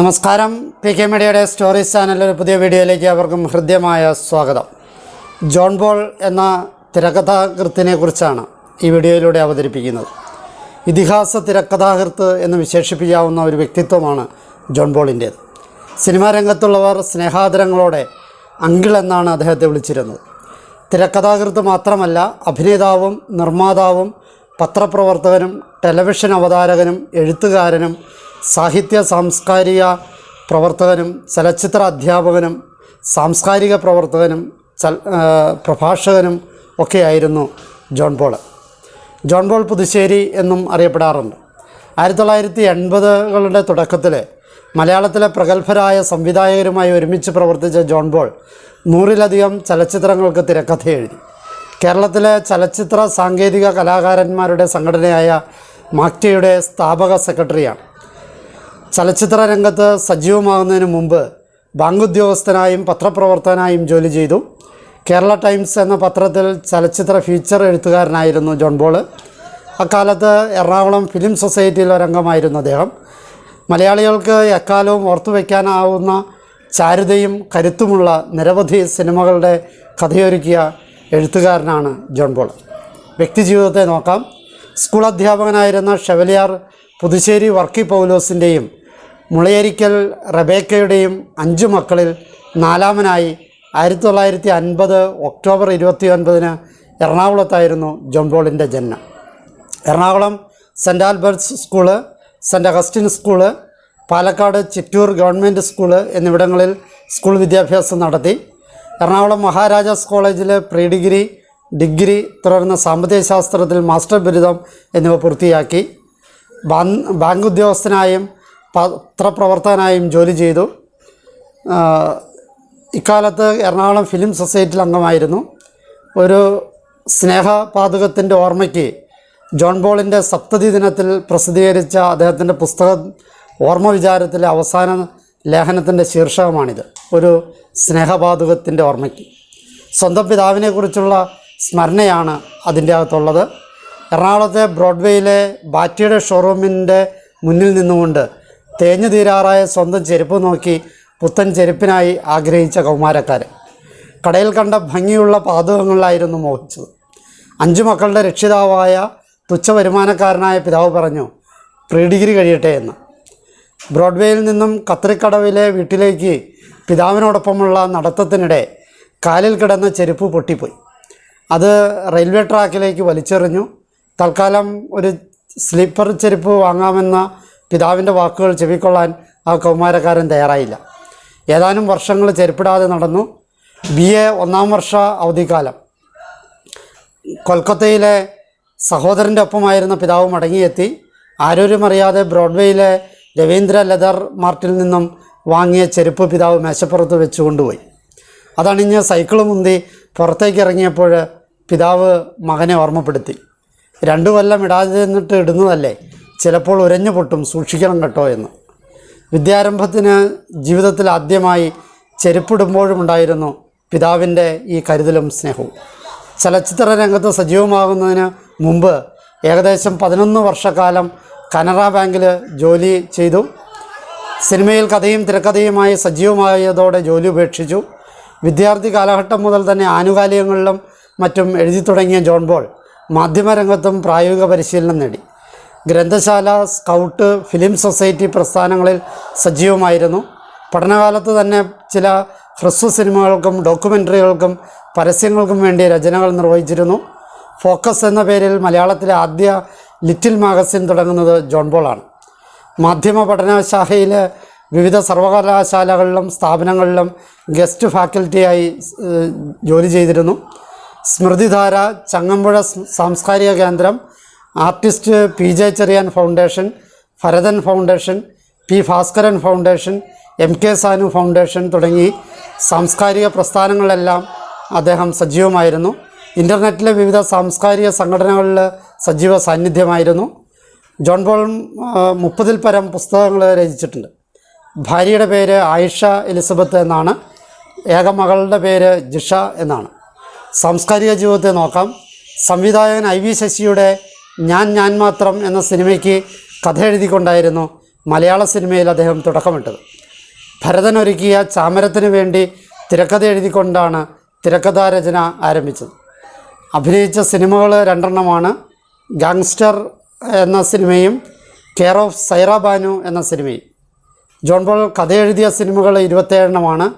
നമസ്കാരം. P K മീഡിയയുടെ stories ചാനലിലെ പുതിയ വീഡിയോയിലേക്ക് അവർക്കും ഹൃദ്യമായ സ്വാഗതം. ജോൺ ബോൾ എന്ന തിരക്കഥാകൃത്തിനെ കുറിച്ചാണ് ഈ വീഡിയോയിലൂടെ അവതരിപ്പിക്കുന്നത്. ഇതിഹാസ തിരക്കഥാകൃത്ത് എന്ന് വിശേഷിപ്പിക്കാവുന്ന ഒരു വ്യക്തിത്വമാണ് ജോൺ ബോളിന്റേത് സിനിമാ രംഗത്തുള്ളവർ സ്നേഹാദരങ്ങളോടെ അങ്കിൾ എന്നാണ് അദ്ദേഹത്തെ വിളിച്ചിരുന്നത്. തിരക്കഥാകൃത്ത് മാത്രമല്ല അഭിനേതാവും നിർമ്മാതാവും പത്രപ്രവർത്തകനും ടെലിവിഷൻ അവതാരകനും എഴുത്തുകാരനും സാഹിത്യ സാംസ്കാരിക പ്രവർത്തകനും ചലച്ചിത്ര അധ്യാപകനും സാംസ്കാരിക പ്രവർത്തകനും ചൽ പ്രഭാഷകനും ഒക്കെയായിരുന്നു John Paul John Paul Puthussery എന്നും അറിയപ്പെടാറുണ്ട്. ആയിരത്തി തൊള്ളായിരത്തി എൺപതുകളുടെ തുടക്കത്തിൽ മലയാളത്തിലെ പ്രഗത്ഭരായ സംവിധായകരുമായി ഒരുമിച്ച് പ്രവർത്തിച്ച ജോൺ പോൾ നൂറിലധികം ചലച്ചിത്രങ്ങൾക്ക് തിരക്കഥ എഴുതി. കേരളത്തിലെ ചലച്ചിത്ര സാങ്കേതിക കലാകാരന്മാരുടെ സംഘടനയായ മാക്റ്റയുടെ സ്ഥാപക സെക്രട്ടറിയാണ്. ചലച്ചിത്ര രംഗത്ത് സജീവമാകുന്നതിന് മുമ്പ് ബാങ്ക് ഉദ്യോഗസ്ഥനായും പത്രപ്രവർത്തകനായും ജോലി ചെയ്തു. കേരള ടൈംസ് എന്ന പത്രത്തിൽ ചലച്ചിത്ര ഫീച്ചർ എഴുത്തുകാരനായിരുന്നു ജോൺ ബോൾ അക്കാലത്ത് എറണാകുളം ഫിലിം സൊസൈറ്റിയിൽ ഒരംഗമായിരുന്നു അദ്ദേഹം. മലയാളികൾക്ക് എക്കാലവും ഓർത്തുവെക്കാനാവുന്ന ചാരുതയും കരുത്തുമുള്ള നിരവധി സിനിമകളുടെ കഥയൊരുക്കിയ എഴുത്തുകാരനാണ് ജോൺ ബോൾ വ്യക്തിജീവിതത്തെ നോക്കാം. സ്കൂൾ അധ്യാപകനായിരുന്ന ഷെവലിയാർ പുതുശ്ശേരി വർക്കി പൗലോസിന്റെയും മുളയരിക്കൽ റബേക്കയുടെയും അഞ്ചു മക്കളിൽ നാലാമനായി ആയിരത്തി തൊള്ളായിരത്തി അൻപത് ഒക്ടോബർ ഇരുപത്തി ഒൻപതിന് എറണാകുളത്തായിരുന്നു ജോൺ ജന്മം Ernakulam saint Albert's school saint Augustine school Palakkad Chittur government school എന്നിവിടങ്ങളിൽ സ്കൂൾ വിദ്യാഭ്യാസം നടത്തി. എറണാകുളം മഹാരാജാസ് കോളേജിൽ പ്രീ ഡിഗ്രി ഡിഗ്രി തുടർന്ന് സാമ്പത്തിക ശാസ്ത്രത്തിൽ മാസ്റ്റർ ബിരുദം എന്നിവ പൂർത്തിയാക്കി. ബാങ്ക് ഉദ്യോഗസ്ഥനായും പത്രപ്രവർത്തകനായും ജോലി ചെയ്തു. ഇക്കാലത്ത് എറണാകുളം ഫിലിം സൊസൈറ്റിയിൽ അംഗമായിരുന്നു. ഒരു സ്നേഹപാതകത്തിന്റെ ഓർമ്മയ്ക്ക് ജോൺ ബോളിന്റെ സപ്തതി ദിനത്തിൽ പ്രസിദ്ധീകരിച്ച അദ്ദേഹത്തിന്റെ പുസ്തകം ഓർമ്മ വിചാരത്തിലെ അവസാന ലേഖനത്തിന്റെ ശീർഷകമാണിത്. ഒരു സ്നേഹപാതകത്തിന്റെ ഓർമ്മയ്ക്ക്. സ്വന്തം പിതാവിനെക്കുറിച്ചുള്ള സ്മരണയാണ് അതിന്റെ അകത്തുള്ളത്. എറണാകുളത്തെ ബ്രോഡ്വേയിലെ ബാറ്റിയുടെ ഷോറൂമിന്റെ മുന്നിൽ നിന്നുകൊണ്ട് തേഞ്ഞു തീരാറായ സ്വന്തം ചെരുപ്പ് നോക്കി പുത്തൻ ചെരുപ്പിനായി ആഗ്രഹിച്ച കൗമാരക്കാരൻ. കടയിൽ കണ്ട ഭംഗിയുള്ള പാതകങ്ങളിലായിരുന്നു മോഹിച്ചത്. അഞ്ചു മക്കളുടെ രക്ഷിതാവായ തുച്ഛ വരുമാനക്കാരനായ പിതാവ് പറഞ്ഞു പ്രീ ഡിഗ്രി കഴിയട്ടെ എന്ന്. ബ്രോഡ്വേയിൽ നിന്നും കത്രിക്കടവിലെ വീട്ടിലേക്ക് പിതാവിനോടൊപ്പമുള്ള നടത്തത്തിനിടെ കാലിൽ കിടന്ന ചെരുപ്പ് പൊട്ടിപ്പോയി. അത് റെയിൽവേ ട്രാക്കിലേക്ക് വലിച്ചെറിഞ്ഞു. തൽക്കാലം ഒരു സ്ലീപ്പർ ചെരുപ്പ് വാങ്ങാമെന്ന പിതാവിന്റെ വാക്കുകൾ ചെവിക്കൊള്ളാൻ ആ കൗമാരക്കാരൻ തയ്യാറായില്ല. ഏതാനും വർഷങ്ങൾ ചെരുപ്പിടാതെ നടന്നു. ബി എ ഒന്നാം വർഷ അവധിക്കാലം. കൊൽക്കത്തയിലെ സഹോദരന്റെ ഒപ്പമായിരുന്ന പിതാവ് മടങ്ങിയെത്തി. ആരോരുമറിയാതെ ബ്രോഡ്വേയിലെ രവീന്ദ്ര ലെതർ മാർട്ടിൽ നിന്നും വാങ്ങിയ ചെരുപ്പ് പിതാവ് മേശപ്പുറത്ത് വെച്ച് കൊണ്ടുപോയി. അതണിഞ്ഞ് സൈക്കിൾ മുന്തി പുറത്തേക്ക് ഇറങ്ങിയപ്പോൾ പിതാവ് മകനെ ഓർമ്മപ്പെടുത്തി. രണ്ടു കൊല്ലം ഇടാതെ നിന്നിട്ട് ഇടുന്നതല്ലേ? ചിലപ്പോൾ ഉരഞ്ഞു പൊട്ടും. സൂക്ഷിക്കണം കേട്ടോ എന്ന്. വിദ്യാരംഭത്തിന് ജീവിതത്തിൽ ആദ്യമായി ചെരുപ്പിടുമ്പോഴും ഉണ്ടായിരുന്നു പിതാവിന്റെ ഈ കരുതലും സ്നേഹവും. ചലച്ചിത്ര രംഗത്ത് സജീവമാകുന്നതിന് മുമ്പ് ഏകദേശം പതിനൊന്ന് വർഷക്കാലം കനറ ബാങ്കിൽ ജോലി ചെയ്തു. സിനിമയിൽ കഥയും തിരക്കഥയുമായി സജീവമായതോടെ ജോലി ഉപേക്ഷിച്ചു. വിദ്യാർത്ഥി കാലഘട്ടം മുതൽ തന്നെ ആനുകാലികങ്ങളിലും മറ്റും എഴുതി തുടങ്ങിയ ജോൺ ബോൾ മാധ്യമരംഗത്തും പ്രായോഗിക പരിശീലനം നേടി. ഗ്രന്ഥശാല സ്കൗട്ട് ഫിലിം സൊസൈറ്റി പ്രസ്ഥാനങ്ങളിൽ സജീവമായിരുന്നു. പഠനകാലത്ത് തന്നെ ചില ഹ്രസ്വ സിനിമകൾക്കും ഡോക്യുമെന്ററികൾക്കും പരസ്യങ്ങൾക്കും വേണ്ടി രചനകൾ നിർവഹിച്ചിരുന്നു. ഫോക്കസ് എന്ന പേരിൽ മലയാളത്തിലെ ആദ്യ ലിറ്റിൽ മാഗസിൻ തുടങ്ങുന്നത് ജോൺ ബോളാണ് മാധ്യമ പഠനശാഖയിലെ വിവിധ സർവകലാശാലകളിലും സ്ഥാപനങ്ങളിലും ഗസ്റ്റ് ഫാക്കൽറ്റിയായി ജോലി ചെയ്തിരുന്നു. സ്മൃതിധാര ചങ്ങമ്പുഴ സാംസ്കാരിക കേന്ദ്രം artist P J Cherian foundation Bharathan foundation P Bhaskaran foundation M K Sanu foundation തുടങ്ങി സാംസ്കാരിക പ്രസ്ഥാനങ്ങളെല്ലാം അദ്ദേഹം സജീവമായിരുന്നു. ഇന്റർനെറ്റിലെ വിവിധ സാംസ്കാരിക സംഘടനകളിൽ സജീവ സാന്നിധ്യമായിരുന്നു. ജോൺ പോൾ മുപ്പതിൽ പരം പുസ്തകങ്ങൾ രചിച്ചിട്ടുണ്ട്. ഭാര്യയുടെ പേര് ആയിഷ എലിസബത്ത് എന്നാണ്. ഏക മകളുടെ പേര് ജിഷ എന്നാണ്. സാംസ്കാരിക ജീവിതത്തെ നോക്കാം. സംവിധായകൻ ഐ വി ശശിയുടെ ഞാൻ ഞാൻ മാത്രം എന്ന സിനിമയ്ക്ക് കഥ എഴുതിക്കൊണ്ടായിരുന്നു മലയാള സിനിമയിൽ അദ്ദേഹം തുടക്കമിട്ടത്. ഭരതൻ ഒരുക്കിയ ചാമരത്തിന് വേണ്ടി തിരക്കഥ എഴുതിക്കൊണ്ടാണ് തിരക്കഥാരചന ആരംഭിച്ചത്. അഭിനയിച്ച സിനിമകൾ രണ്ടെണ്ണമാണ്. ഗാങ്സ്റ്റർ എന്ന സിനിമയും കെയർ ഓഫ് സൈറ ബാനു എന്ന സിനിമയും. ജോൺ പോൾ കഥ എഴുതിയ സിനിമകൾ ഇരുപത്തേഴെണ്ണമാണ്.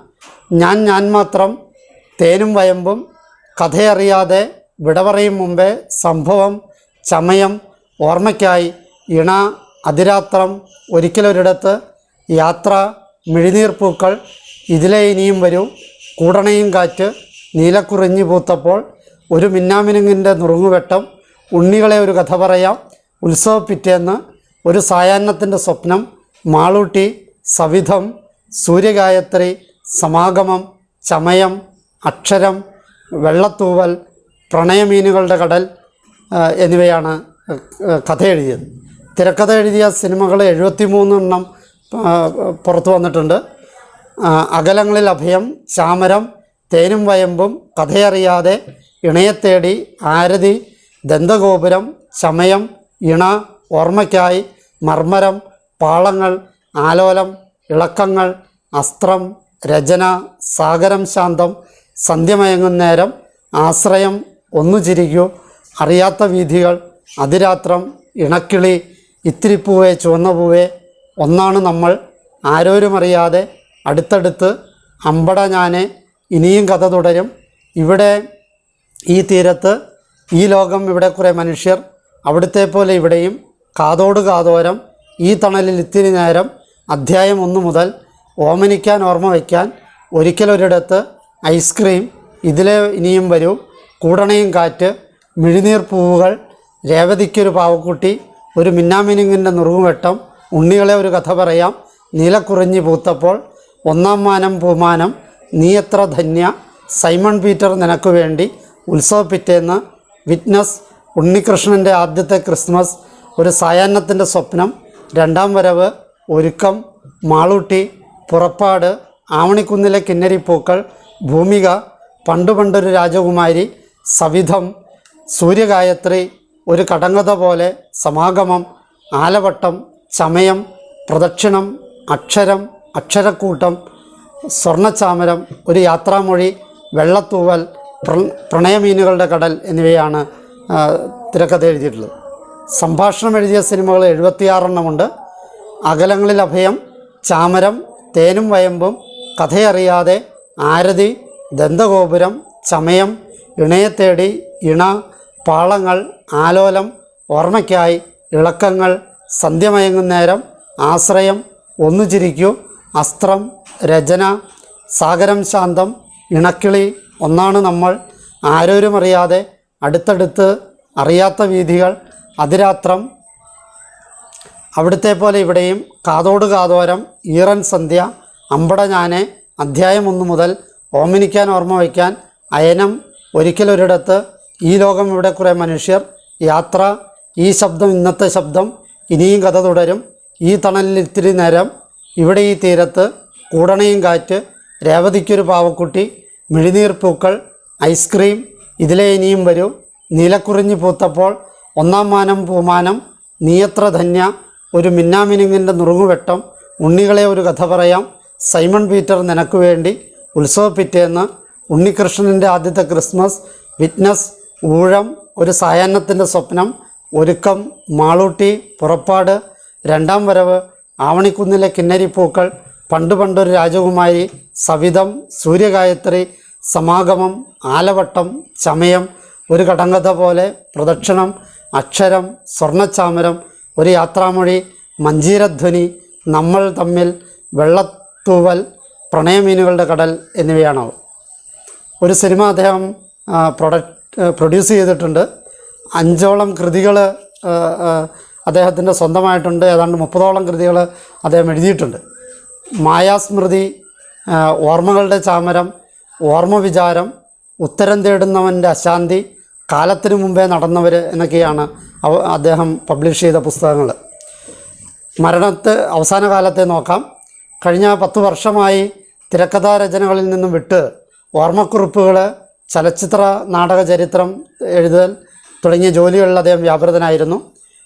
ഞാൻ ഞാൻ മാത്രം തേനും വയമ്പും കഥയറിയാതെ വിടവറയും മുമ്പേ സംഭവം ചമയം ഓർമ്മയ്ക്കായി ഇണ അതിരാത്രം ഒരിക്കലൊരിടത്ത് യാത്ര മിഴിനീർ പൂക്കൾ ഇതിലെ ഇനിയും വരൂ. കൂടണയും കാറ്റ് നീലക്കുറിഞ്ഞു പൂത്തപ്പോൾ ഒരു മിന്നാമിനുങ്ങിന്റെ നുറുങ്ങുവെട്ടം ഉണ്ണികളെ ഒരു കഥ പറയാം. ഉത്സവ പിറ്റേന്ന് ഒരു സായാഹ്നത്തിന്റെ സ്വപ്നം മാളൂട്ടി സവിധം സൂര്യഗായത്രി സമാഗമം ചമയം അക്ഷരം വെള്ളത്തൂവൽ പ്രണയമീനുകളുടെ കടൽ എന്നിവയാണ് കഥ എഴുതിയത് തിരക്കഥ എഴുതിയ സിനിമകൾ എഴുപത്തി മൂന്നെണ്ണം പുറത്തു വന്നിട്ടുണ്ട്. അകലങ്ങളിൽ അഭയം ചാമരം തേനും വയമ്പും കഥയറിയാതെ ഇണയത്തേടി ആരതി ദന്തഗോപുരം ചമയം ഇണ ഓർമ്മയ്ക്കായി മർമ്മരം പാളങ്ങൾ ആലോലം ഇളക്കങ്ങൾ അസ്ത്രം രചന സാഗരം ശാന്തം സന്ധ്യമയങ്ങുന്നേരം ആശ്രയം ഒന്നു ചിരിക്കൂ അറിയാത്ത വീഥികൾ അതിരാത്രം ഇണക്കിളി ഇത്തിരി പൂവേ ചുവന്ന പൂവേ ഒന്നാണ് നമ്മൾ. ആരോരുമറിയാതെ അടുത്തടുത്ത് അമ്പട ഞാനെ ഇനിയും കഥ തുടരും. ഇവിടെ ഈ തീരത്ത് ഈ ലോകം ഇവിടെ കുറേ മനുഷ്യർ അവിടുത്തെ പോലെ ഇവിടെയും കാതോട് കാതോരം ഈ തണലിൽ ഇത്തിരി നേരം അധ്യായം ഒന്ന് മുതൽ ഓമനിക്കാൻ ഓർമ്മ വയ്ക്കാൻ ഒരിക്കലൊരിടത്ത് ഐസ്ക്രീം ഇതിലെ ഇനിയും വരൂ. കൂടണയും കാറ്റ് മിഴിനീർ പൂവുകൾ രേവതിക്കൊരു പാവക്കുട്ടി ഒരു മിന്നാമിനുങ്ങിന്റെ നുറുങ്ങുവെട്ടം ഉണ്ണികളെ ഒരു കഥ പറയാം നീലക്കുറിഞ്ഞി പൂത്തപ്പോൾ ഒന്നാം മാനം പൂമാനം നീ എത്ര ധന്യ സൈമൺ പീറ്റർ നിനക്ക് വേണ്ടി ഉത്സവ പിറ്റേന്ന് വിറ്റ്നസ് ഉണ്ണികൃഷ്ണന്റെ ആദ്യത്തെ ക്രിസ്മസ് ഒരു സായാഹ്നത്തിന്റെ സ്വപ്നം രണ്ടാം വരവ് ഒരുക്കം മാളൂട്ടി പുറപ്പാട് ആവണിക്കുന്നിലെ കിന്നരിപ്പൂക്കൾ ഭൂമിക പണ്ടു പണ്ടൊരു രാജകുമാരി സവിധം സൂര്യഗായത്രി ഒരു കടങ്ങത പോലെ സമാഗമം ആലവട്ടം ചമയം പ്രദക്ഷിണം അക്ഷരം അക്ഷരക്കൂട്ടം സ്വർണച്ചാമരം ഒരു യാത്രാമൊഴി വെള്ളത്തൂവൽ പ്ര പ്രണയമീനുകളുടെ കടൽ എന്നിവയാണ് തിരക്കഥ എഴുതിയിട്ടുള്ളത്. സംഭാഷണം എഴുതിയ സിനിമകൾ എഴുപത്തിയാറെണ്ണമുണ്ട്. അകലങ്ങളിൽ അഭയം ചാമരം തേനും വയമ്പും കഥയറിയാതെ ആരതി ദന്തഗോപുരം ചമയം ഇണയത്തേടി ഇണ പാളങ്ങൾ ആലോലം ഓർമ്മയ്ക്കായി ഇളക്കങ്ങൾ സന്ധ്യമയങ്ങുന്നേരം ആശ്രയം ഒന്നു ചിരിക്കൂ അസ്ത്രം രചന സാഗരം ശാന്തം ഇണക്കിളി ഒന്നാണ് നമ്മൾ ആരോരും അറിയാതെ അടുത്തടുത്ത് അറിയാത്ത വീഥികൾ അതിരാത്രം. അവിടുത്തെ പോലെ ഇവിടെയും കാതോട് കാതോരം ഈറൻ സന്ധ്യ അമ്പട ഞാനെ അധ്യായം ഒന്ന് മുതൽ ഓമനിക്കാൻ ഓർമ്മ വയ്ക്കാൻ അയനം ഒരിക്കലൊരിടത്ത് ഈ ലോകം ഇവിടെ കുറേ മനുഷ്യർ യാത്ര ഈ ശബ്ദം ഇന്നത്തെ ശബ്ദം ഇനിയും കഥ തുടരും. ഈ തണലിൽ ഇത്തിരി നേരം ഇവിടെ ഈ തീരത്ത് കൂടണയും കാറ്റ് രേവതിക്കൊരു പാവക്കുട്ടി മിഴിനീർ പൂക്കൾ ഐസ്ക്രീം ഇതിലെ ഇനിയും വരൂ. നീലക്കുറിഞ്ഞു പൂത്തപ്പോൾ ഒന്നാം മാനം പൂമാനം നീയത്ര ധന്യ ഒരു മിന്നാമിനുങ്ങിന്റെ നുറുങ്ങുവെട്ടം ഉണ്ണികളെ ഒരു കഥ പറയാം. സൈമൺ പീറ്റർ നിനക്ക് വേണ്ടി ഉത്സവ പിറ്റേന്ന് ഉണ്ണികൃഷ്ണന്റെ ആദ്യത്തെ ക്രിസ്മസ് വിറ്റ്നസ് ഊഴം ഒരു സായാഹ്നത്തിന്റെ സ്വപ്നം ഒരുക്കം മാളൂട്ടി പുറപ്പാട് രണ്ടാം വരവ് ആവണിക്കുന്നിലെ കിന്നരിപ്പൂക്കൾ പണ്ട് പണ്ടൊരു രാജകുമാരി സവിതം സൂര്യഗായത്രി സമാഗമം ആലവട്ടം ചമയം ഒരു കടങ്കഥ പോലെ പ്രദക്ഷിണം അക്ഷരം സ്വർണച്ചാമരം ഒരു യാത്രാമൊഴി മഞ്ചീരധ്വനി നമ്മൾ തമ്മിൽ വെള്ളത്തൂവൽ പ്രണയമീനുകളുടെ കടൽ എന്നിവയാണവ. ഒരു സിനിമ അദ്ദേഹം പ്രൊഡക്റ്റ് പ്രൊഡ്യൂസ് ചെയ്തിട്ടുണ്ട്. അഞ്ചോളം കൃതികൾ അദ്ദേഹത്തിന്റെ സ്വന്തമായിട്ടുണ്ട്. ഏതാണ്ട് മുപ്പതോളം കൃതികൾ അദ്ദേഹം എഴുതിയിട്ടുണ്ട്. മായാസ്മൃതി ഓർമ്മകളുടെ ചാമരം ഓർമ്മ വിചാരം ഉത്തരം തേടുന്നവന്റെ അശാന്തി കാലത്തിനു മുമ്പേ നടന്നവർ എന്നൊക്കെയാണ് അദ്ദേഹം പബ്ലിഷ് ചെയ്ത പുസ്തകങ്ങൾ മരണത്തെ അവസാന കാലത്തെ നോക്കാം. കഴിഞ്ഞ പത്ത് വർഷമായി തിരക്കഥാ രചനകളിൽ നിന്നും വിട്ട് ഓർമ്മക്കുറിപ്പുകൾ ചലച്ചിത്ര നാടക ചരിത്രം എഴുതൽ തുടങ്ങിയ ജോലികളിൽ അദ്ദേഹം വ്യാപൃതനായിരുന്നു.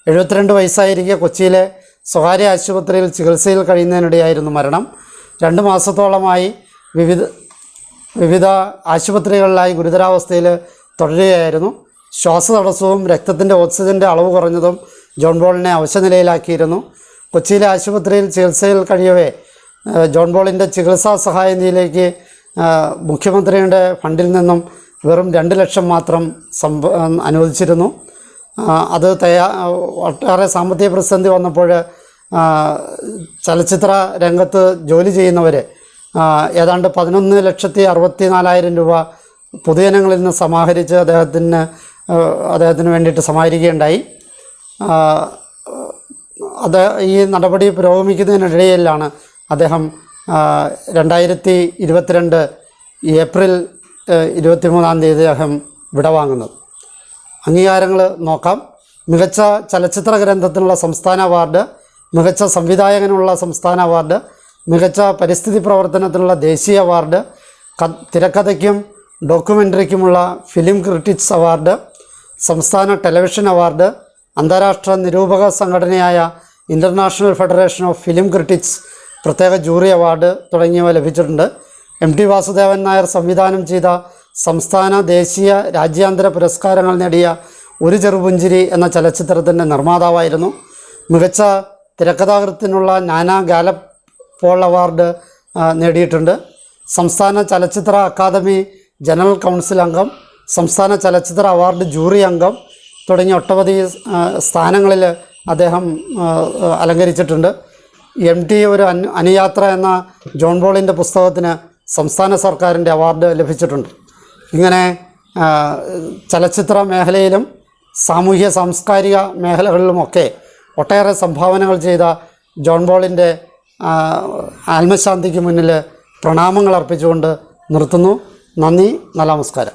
എഴുപത്തിരണ്ട് വയസ്സായിരിക്കെ കൊച്ചിയിലെ സ്വകാര്യ ആശുപത്രിയിൽ ചികിത്സയിൽ കഴിയുന്നതിനിടെയായിരുന്നു മരണം. രണ്ട് മാസത്തോളമായി വിവിധ വിവിധ ആശുപത്രികളിലായി ഗുരുതരാവസ്ഥയിൽ തുടരുകയായിരുന്നു. ശ്വാസതടസ്സവും രക്തത്തിന്റെ ഓക്സിജന്റെ അളവ് കുറഞ്ഞതും ജോൺ ബോളിനെ അവശനിലയിലാക്കിയിരുന്നു. കൊച്ചിയിലെ ആശുപത്രിയിൽ ചികിത്സയിൽ കഴിയവേ ജോൺ ബോളിന്റെ ചികിത്സാ സഹായ മുഖ്യമന്ത്രിയുടെ ഫണ്ടിൽ നിന്നും വെറും രണ്ട് ലക്ഷം മാത്രം സംഭ അനുവദിച്ചിരുന്നു. അത് തയ്യാ ഒട്ടേറെ സാമ്പത്തിക പ്രതിസന്ധി വന്നപ്പോൾ ചലച്ചിത്ര രംഗത്ത് ജോലി ചെയ്യുന്നവർ ഏതാണ്ട് പതിനൊന്ന് ലക്ഷത്തി അറുപത്തി നാലായിരം രൂപ പൊതുജനങ്ങളിൽ നിന്ന് സമാഹരിച്ച് അദ്ദേഹത്തിന് അദ്ദേഹത്തിന് വേണ്ടിയിട്ട് സമാഹരിക്കുകയുണ്ടായി. അത് ഈ നടപടി പുരോഗമിക്കുന്നതിനിടയിലാണ് അദ്ദേഹം രണ്ടായിരത്തി ഇരുപത്തിരണ്ട് ഏപ്രിൽ ഇരുപത്തി മൂന്നാം തീയതി അദ്ദേഹം വിടവാങ്ങുന്നത് അംഗീകാരങ്ങൾ നോക്കാം. മികച്ച ചലച്ചിത്ര ഗ്രന്ഥത്തിനുള്ള സംസ്ഥാന അവാർഡ് മികച്ച സംവിധായകനുള്ള സംസ്ഥാന അവാർഡ് മികച്ച പരിസ്ഥിതി പ്രവർത്തനത്തിനുള്ള ദേശീയ അവാർഡ് തിരക്കഥയ്ക്കും ഡോക്യുമെന്ററിക്കുമുള്ള ഫിലിം ക്രിറ്റിക്സ് അവാർഡ് സംസ്ഥാന ടെലിവിഷൻ അവാർഡ് അന്താരാഷ്ട്ര നിരൂപക സംഘടനയായ international federation of film critics പ്രത്യേക ജൂറി അവാർഡ് തുടങ്ങിയവ ലഭിച്ചിട്ടുണ്ട്. എം ടി വാസുദേവൻ നായർ സംവിധാനം ചെയ്ത സംസ്ഥാന ദേശീയ രാജ്യാന്തര പുരസ്കാരങ്ങൾ നേടിയ ഒരു ചെറുപുഞ്ചിരി എന്ന ചലച്ചിത്രത്തിന്റെ നിർമ്മാതാവായിരുന്നു. മികച്ച തിരക്കഥാകൃത്തിനുള്ള നാനാ ഗാലപ്പ് പോൾ അവാർഡ് നേടിയിട്ടുണ്ട്. സംസ്ഥാന ചലച്ചിത്ര അക്കാദമി ജനറൽ കൗൺസിൽ അംഗം സംസ്ഥാന ചലച്ചിത്ര അവാർഡ് ജൂറി അംഗം തുടങ്ങിയ ഒട്ടവധി സ്ഥാനങ്ങളിൽ അദ്ദേഹം അലങ്കരിച്ചിട്ടുണ്ട്. എം ടി ഒരു അനു അനുയാത്ര എന്ന ജോൺ ബോളിന്റെ പുസ്തകത്തിന് സംസ്ഥാന സർക്കാരിന്റെ അവാർഡ് ലഭിച്ചിട്ടുണ്ട്. ഇങ്ങനെ ചലച്ചിത്ര മേഖലയിലും സാമൂഹ്യ സാംസ്കാരിക മേഖലകളിലുമൊക്കെ ഒട്ടേറെ സംഭാവനകൾ ചെയ്ത ജോൺ ബോളിന്റെ ആത്മശാന്തിക്ക് മുന്നിൽ പ്രണാമങ്ങൾ അർപ്പിച്ചുകൊണ്ട് നിർത്തുന്നു. നന്ദി നമസ്കാരം.